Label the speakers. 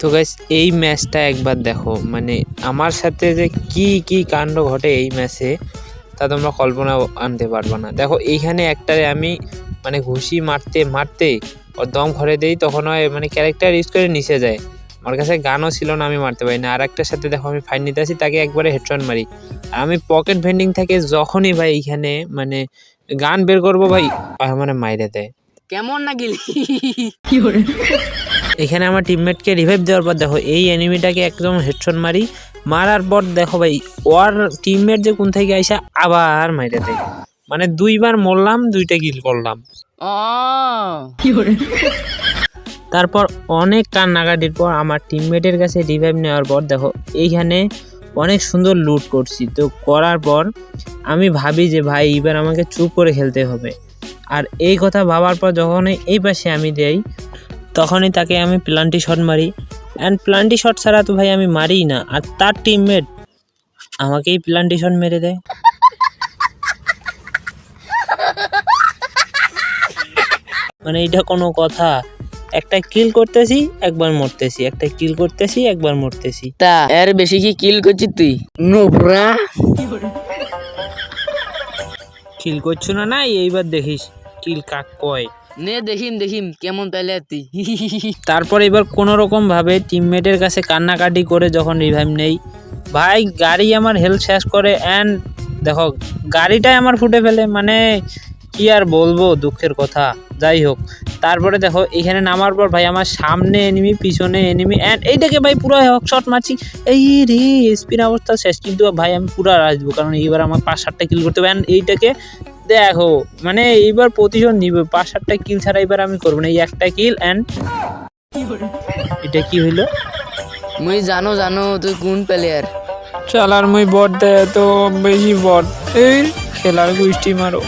Speaker 1: তো গাইস এই ম্যাচটা একবার দেখো। মানে আমার সাথে যে কি কি কাণ্ড ঘটে এই ম্যাচে তা তোমরা কল্পনা আনতে পারবে না। দেখো এইখানে একটারে আমি মানে ঘুষি মারতে মারতে ওর দম ঘরে দেই তখন হয় মানে ক্যারেক্টার ইউজ করে নিচে যায়। আমার কাছে গানও ছিল না আমি মারতে পারি না। আর একটার সাথে দেখো আমি ফাইন নিতে আসি তাকে একবারে হেডশট মারি। আর আমি পকেট ভেন্ডিং থেকে যখনই ভাই এইখানে মানে গান বের করব ভাই মানে মাইরে দেয়।
Speaker 2: কেমন না গেলি?
Speaker 1: এখানে আমার টিমমেটকে রিভাইভ দেওয়ার পর দেখো এই এনিমিটাকে একদম হেডশট মারি। মারার পর দেখো ভাই ওর টিমমেট যে কোন থেকে আইসা আবার মাইরে দেয়। মানে দুইবার মরলাম দুইটা কিল করলাম। তারপর অনেক কান্নাকাটির পর আমার টিমমেটের কাছে রিভাইভ নেওয়ার পর দেখো এইখানে অনেক সুন্দর লুট করছি। তো করার পর আমি ভাবি যে ভাই এবার আমাকে চুপ করে খেলতে হবে। আর এই কথা ভাবার পর যখন এই পাশে আমি দেই তখনই তাকে আমি প্লান্টি শট মারি। অ্যান্ড প্লান্টি শট ছাড়া তো ভাই আমি মারিই না। আর তার টিমমেট আমাকেই প্লান্টি শট মেরে দেয়। মানে এটা কোনো কথা। একটা কিল করতেছি একবার মরতেছি। একটা কিল করতেছি একবার মরতেছি।
Speaker 2: তা এর বেশি কি কিল করছিস তুই? নোবরা?
Speaker 1: কিল করছ না না এইবার দেখিস। কিল কাক কয়?
Speaker 2: নে দেখিম দেখিম, কেমন পেলে তুই
Speaker 1: তারপর এবার কোনো রকম ভাবে টিমমেটের কাছে কান্নাকাটি করে যখন রিভাইভ নেই, ভাই, গাড়ি আমার হেলথ শেষ করে অ্যান্ড দেখো, গাড়িটাই আমার ফুটে ফেলে মানে কি আর বলব দুঃখের কথা, যাই হোক। তারপরে দেখো, এখানে নামার পর ভাই আমার সামনে এনিমি পিছনে এনিমি অ্যান্ড এইটাকে ভাই পুরো শট মারছি। এই রে স্পিন অবস্থা শেষ, কিন্তু ভাই আমি পুরো রাজ কারণ এইবার আমার পাঁচ সাতটা কিল করতে হবে অ্যান্ড এইটাকে দেখো মানে এইবার প্রতিজন নিবে। পাঁচ সাতটা কিল ছাড়া এবার আমি করব না। এই একটা কিল অ্যান্ড এটা কি হইল?
Speaker 2: মুই জানো জানো তুই কোন প্লেয়ার
Speaker 1: চালার মুই বট দেয় তো বেশি বট। এই খেলার গুষ্টি মারো।